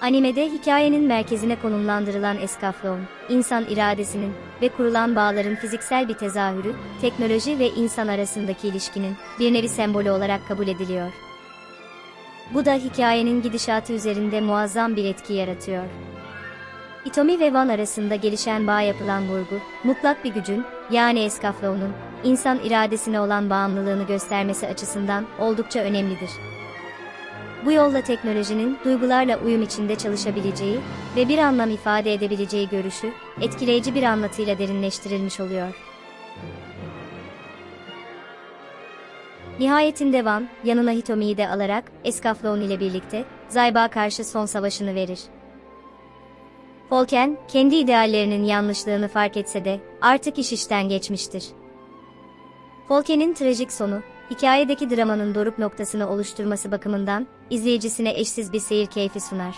Animede hikayenin merkezine konumlandırılan Eskaflon, insan iradesinin ve kurulan bağların fiziksel bir tezahürü, teknoloji ve insan arasındaki ilişkinin bir nevi sembolü olarak kabul ediliyor. Bu da hikayenin gidişatı üzerinde muazzam bir etki yaratıyor. Itomi ve Van arasında gelişen bağ yapılan vurgu, mutlak bir gücün, yani Eskaflon'un, insan iradesine olan bağımlılığını göstermesi açısından oldukça önemlidir. Bu yolla teknolojinin duygularla uyum içinde çalışabileceği ve bir anlam ifade edebileceği görüşü, etkileyici bir anlatıyla derinleştirilmiş oluyor. Nihayetinde Van, yanına Hitomi'yi de alarak, Eskaflon ile birlikte, Zayb'a karşı son savaşını verir. Folken, kendi ideallerinin yanlışlığını fark etse de, artık iş işten geçmiştir. Folken'in trajik sonu, hikayedeki dramanın doruk noktasını oluşturması bakımından, izleyicisine eşsiz bir seyir keyfi sunar.